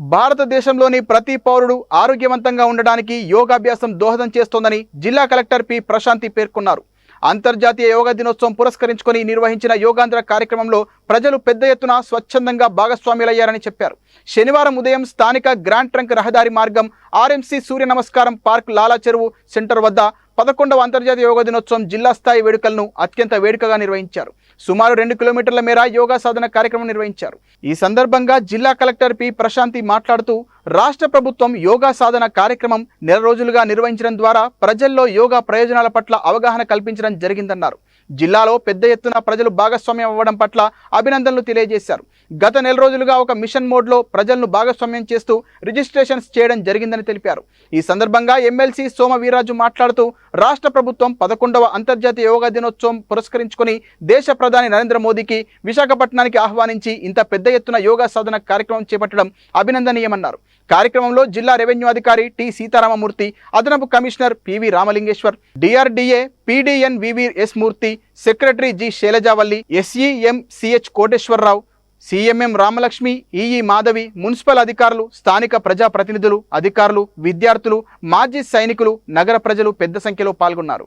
భారతదేశంలోని ప్రతి పౌరుడు ఆరోగ్యవంతంగా ఉండడానికి యోగాభ్యాసం దోహదం చేస్తోందని జిల్లా కలెక్టర్ పి. ప్రశాంతి పేర్కొన్నారు. అంతర్జాతీయ యోగా దినోత్సవం పురస్కరించుకొని నిర్వహించిన యోగాంధ్ర కార్యక్రమంలో ప్రజలు పెద్ద ఎత్తున స్వచ్ఛందంగా భాగస్వాములయ్యారని చెప్పారు. శనివారం ఉదయం స్థానిక గ్రాండ్ ట్రంక్ రహదారి మార్గం ఆర్ఎంసీ సూర్య నమస్కారం పార్క్ లాలా చెరువు సెంటర్ వద్ద పదకొండవ అంతర్జాతీయ యోగా దినోత్సవం జిల్లా స్థాయి వేడుకలను అత్యంత వేడుకగా నిర్వహించారు. సుమారు రెండు కిలోమీటర్ల మేర యోగా సాధన కార్యక్రమం నిర్వహించారు. ఈ సందర్భంగా జిల్లా కలెక్టర్ పి ప్రశాంతి మాట్లాడుతూ రాష్ట్ర ప్రభుత్వం యోగా సాధన కార్యక్రమం నెల రోజులుగా నిర్వహించడం ద్వారా ప్రజల్లో యోగా ప్రయోజనాల పట్ల అవగాహన కల్పించడం జరిగిందన్నారు. జిల్లాలో పెద్ద ఎత్తున ప్రజలు భాగస్వామ్యం అవ్వడం పట్ల అభినందనలు తెలియజేశారు. గత నెల రోజులుగా ఒక మిషన్ మోడ్లో ప్రజలను భాగస్వామ్యం చేస్తూ రిజిస్ట్రేషన్స్ చేయడం జరిగిందని తెలిపారు. ఈ సందర్భంగా ఎమ్మెల్సీ సోమ వీరాజు మాట్లాడుతూ రాష్ట్ర ప్రభుత్వం పదకొండవ అంతర్జాతీయ యోగా దినోత్సవం పురస్కరించుకొని దేశ ప్రధాని నరేంద్ర మోదీకి విశాఖపట్నానికి ఆహ్వానించి ఇంత పెద్ద ఎత్తున యోగా సాధన కార్యక్రమం చేపట్టడం అభినందనీయమన్నారు. కార్యక్రమంలో జిల్లా రెవెన్యూ అధికారి టి సీతారామమూర్తి అదనపు commissioner PV Ramalingeshwar DRDA PDN VVS Murthy secretary G Sailajavalli SEM CH Koteswararao CMM Ramalakshmi EE Madhavi municipal అధికారులు స్థానిక ప్రజాప్రతినిధులు అధికారులు విద్యార్థులు మాజీ సైనికులు నగర ప్రజలు పెద్ద సంఖ్యలో పాల్గొన్నారు.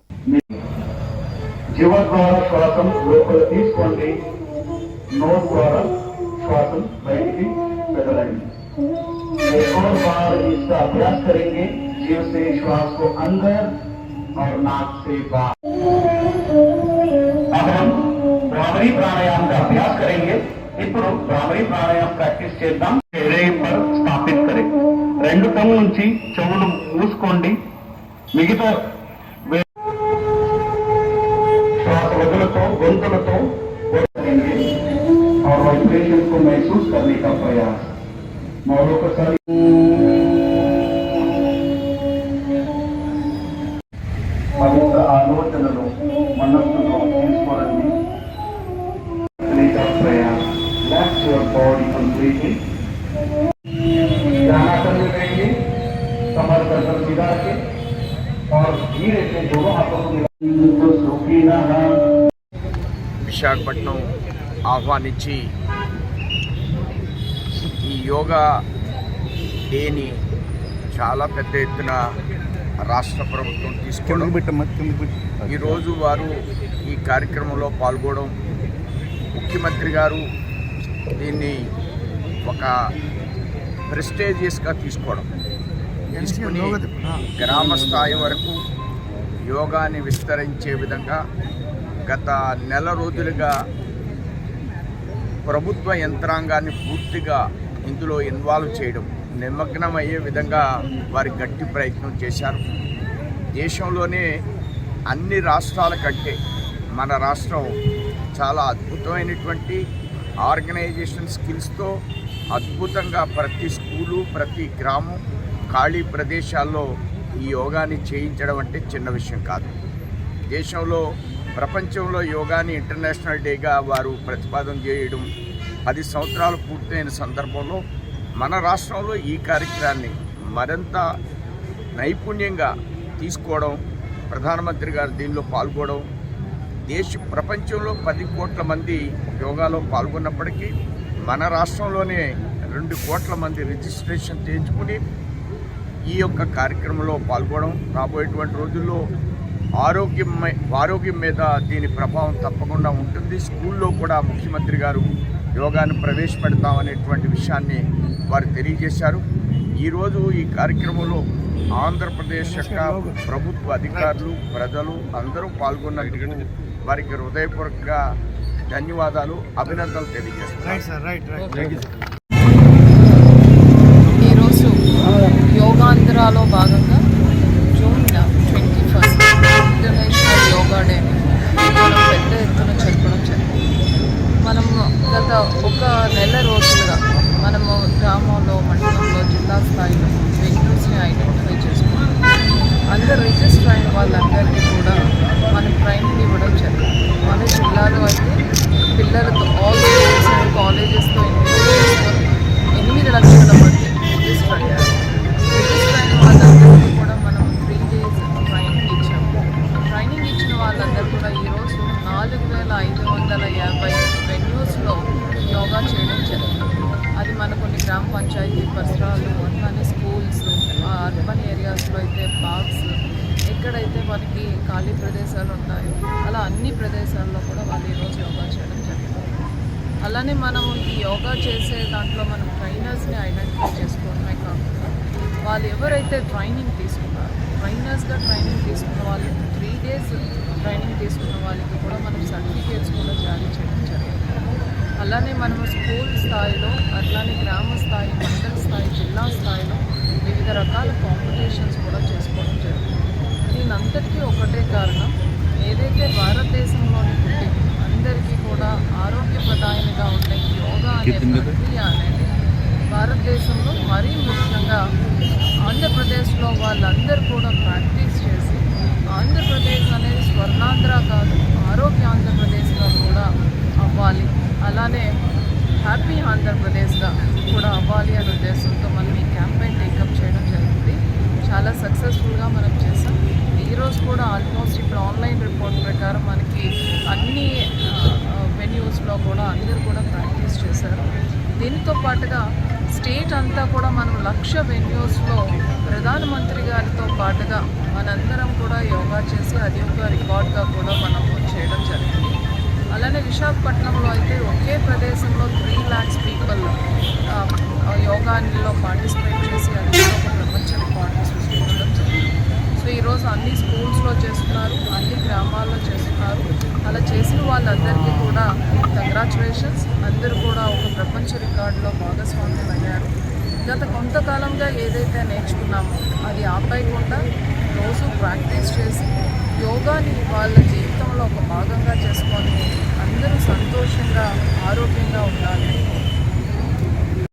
తీసుకోండి. నోట్ ద్వారా శ్వాసం బయటికి और बार इसका अभ्यास करेंगे जीव से श्वास को अंदर और नाक से बाहर अब हम भ्रामरी प्राणायाम का अभ्यास करेंगे ఇప్పుడు భ్రామరీ ప్రాణాయామం ప్రాక్టీస్ చేద్దాం హృదయంపై స్థాపిత్ కరే రెండు కళ్ళు నుంచి చెవులు మూసుకోండి మిగతా శ్వాస వదులతో గొంతులతో और वाइब्रेशन को महसूस करने का प्रयास మరొకసారి పవిత్ర ఆలోచనలు మనస్సులో తీసుకోరండి అనేక Prayas relax your body completely ध्यानासन में बैठिए कमर गर्दन सीधा रखें और धीरे से दोनों हाथों को मिला तो सुखी ना విశాఖపట్నం ఆహ్వానించి ఈ యోగా డేని చాలా పెద్ద ఎత్తున రాష్ట్ర ప్రభుత్వం తీసుకోవడం ఈరోజు వారు ఈ కార్యక్రమంలో పాల్గొనడం ముఖ్యమంత్రి గారు దీన్ని ఒక ప్రెస్టేజియస్గా తీసుకోవడం తీసుకుని గ్రామ స్థాయి వరకు యోగాని విస్తరించే విధంగా గత నెల రోజులుగా ప్రభుత్వ యంత్రాంగాన్ని పూర్తిగా ఇందులో ఇన్వాల్వ్ చేయడం నిమగ్నం అయ్యే విధంగా వారి గట్టి ప్రయత్నం చేశారు. దేశంలోనే అన్ని రాష్ట్రాల కంటే మన రాష్ట్రం చాలా అద్భుతమైనటువంటి ఆర్గనైజేషన్ స్కిల్స్తో అద్భుతంగా ప్రతి స్కూలు ప్రతి గ్రామం ఖాళీ ప్రదేశాల్లో ఈ యోగాని చేయించడం అంటే చిన్న విషయం కాదు. దేశంలో ప్రపంచంలో యోగాని ఇంటర్నేషనల్ డేగా వారు ప్రతిపాదన చేయడం పది సంవత్సరాలు పూర్తయిన సందర్భంలో మన రాష్ట్రంలో ఈ కార్యక్రమాన్ని మరింత నైపుణ్యంగా తీసుకోవడం ప్రధానమంత్రి గారు దీనిలో పాల్గొనడం దేశ ప్రపంచంలో పది కోట్ల మంది యోగాలో పాల్గొన్నప్పటికీ మన రాష్ట్రంలోనే రెండు కోట్ల మంది రిజిస్ట్రేషన్ చేయించుకుని ఈ యొక్క కార్యక్రమంలో పాల్గొనడం రాబోయేటువంటి రోజుల్లో ఆరోగ్యం ఆరోగ్యం మీద దీని ప్రభావం తప్పకుండా ఉంటుంది. స్కూల్లో కూడా ముఖ్యమంత్రి గారు యోగాను ప్రవేశపెడతామనేటువంటి విషయాన్ని వారు తెలియజేశారు. ఈరోజు ఈ కార్యక్రమంలో ఆంధ్రప్రదేశ్ యొక్క ప్రభుత్వ అధికారులు ప్రజలు అందరూ పాల్గొన్నందుకు వారికి హృదయపూర్వకంగా ధన్యవాదాలు అభినందనలు తెలియజేస్తున్నారు ఈరోజు యోగాంధ్రాలో భాగంగా June twenty first international yoga డేని మనం పెద్ద ఎత్తున జరపడం జరిగింది మనము గత ఒక నెల రోజులుగా మనము గ్రామంలో మండలంలో జిల్లా స్థాయిలో వెన్యూస్ని ఐడెంటిఫై చేసుకున్నాం అందరు రిజిస్టర్ అయిన వాళ్ళందరికీ ఖాళీ ప్రదేశాలు ఉంటాయి. అలా అన్ని ప్రదేశాల్లో కూడా వాళ్ళు ఈరోజు యోగా చేయడం జరిగింది అలానే మనం ఈ యోగా చేసే దాంట్లో మనం ట్రైనర్స్ని ఐడెంటిఫై చేసుకోవడమే కాకుండా వాళ్ళు ఎవరైతే ట్రైనింగ్ తీసుకున్నారో ట్రైనర్స్గా ట్రైనింగ్ తీసుకున్న వాళ్ళకి త్రీ డేస్ ట్రైనింగ్ తీసుకున్న వాళ్ళకి కూడా మనం సర్టిఫికేట్స్ కూడా జారీ చేయడం జరిగింది. అలానే మనం స్కూల్ స్థాయిలో అట్లానే గ్రామ స్థాయి మండల స్థాయి జిల్లా స్థాయిలో వివిధ రకాల కాంపిటీషన్స్ కూడా చేస్తాం దీనంతటికీ ఒకటే కారణం. ఏదైతే భారతదేశంలోని పుట్టి అందరికీ కూడా ఆరోగ్యప్రదాయనిగా ఉండే యోగా అనే ప్రక్రియ అనేది భారతదేశంలో మరీ ముఖ్యంగా ఆంధ్రప్రదేశ్లో వాళ్ళందరూ కూడా ప్రాక్టీస్ చేసి ఆంధ్రప్రదేశ్ అనేది స్వర్ణాంధ్ర కాదు ఆరోగ్య ఆంధ్రప్రదేశ్గా కూడా అవ్వాలి అలానే హ్యాపీ ఆంధ్రప్రదేశ్గా కూడా అవ్వాలి అనే ఉద్దేశంతో మనం ఈ క్యాంపెయిన్ టేకప్ చేయడం జరిగింది చాలా సక్సెస్ఫుల్గా మనం చేసాం ఈరోజు కూడా ఆల్మోస్ట్ ఇప్పుడు ఆన్లైన్ రిపోర్ట్ ప్రకారం మనకి అన్ని వెన్యూస్లో కూడా అందరూ కూడా ప్రాక్టీస్ చేశారు. దీంతో పాటుగా స్టేట్ అంతా కూడా మనం లక్ష వెన్యూస్లో ప్రధానమంత్రి గారితో పాటుగా మనందరం కూడా యోగా చేసి అది ఒక రికార్డ్గా కూడా మనం చేయడం జరిగింది. అలానే విశాఖపట్నంలో అయితే ఒకే ప్రదేశంలో త్రీ ల్యాక్స్ పీపుల్ యోగాలో పార్టిసిపేట్ చేసి అది కూడా ఒక ప్రపంచ రికార్డు సృష్టించడం జరిగింది సో ఈరోజు అన్ని స్కూల్స్లో చేస్తున్నారు అన్ని గ్రామాల్లో చేస్తున్నారు. అలా చేసిన వాళ్ళందరికీ కూడా కంగ్రాచులేషన్స్ అందరూ కూడా ఒక ప్రపంచ రికార్డులో భాగస్వామ్యం అయ్యారు. గత కొంతకాలంగా ఏదైతే నేర్చుకున్నామో అది ఆపేయకుండా రోజు ప్రాక్టీస్ చేసి యోగాని వాళ్ళ జీవితంలో ఒక భాగంగా చేసుకొని అందరూ సంతోషంగా ఆరోగ్యంగా ఉండాలి.